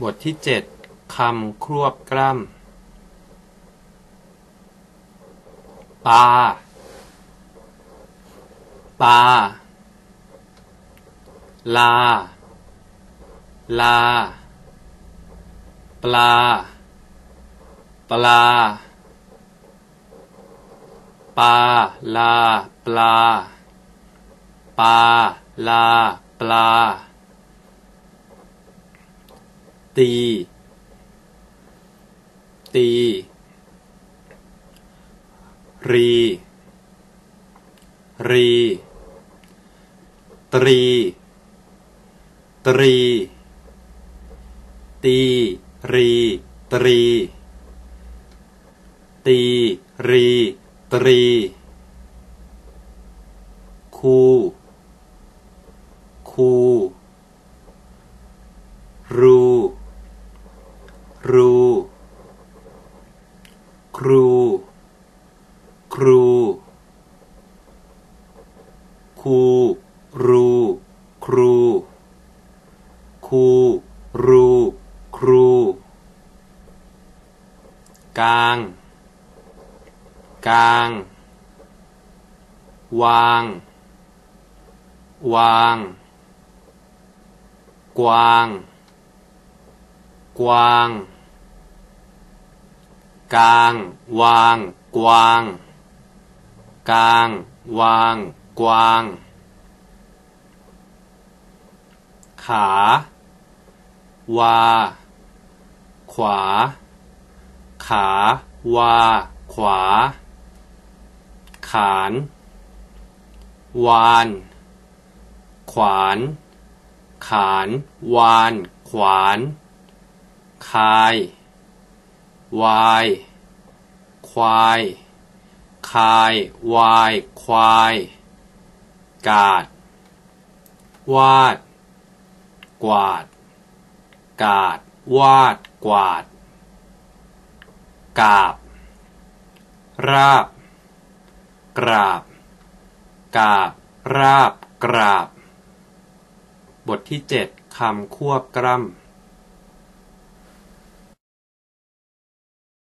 บทที่เจ็ดคำควบกล้ำปลาปลาลา ลา ปลา ปลา ปลา ลา ปลา ปลา ลา ปลา ตี ตี รี รี ตรี ตรี ตี รี ตรี ตี รี ตรี คู คู รู รู ครู ครูคูรู ครูคูรู ครู กลาง กลาง วาง วาง กวาง กวาง กลาง วาง กวาง กลาง วาง กวาง ขา วา ขวา ขา วา ขวา ขาน วาน ขวาน ขาน วาน ขวาน คาย วาย ควาย คาย วาย ควาย กาด วาด กวาด กาด วาด กวาด กาบ ราบ กราบ กาบ ราบ กราบ บทที่เจ็ดคำควบกล้ำ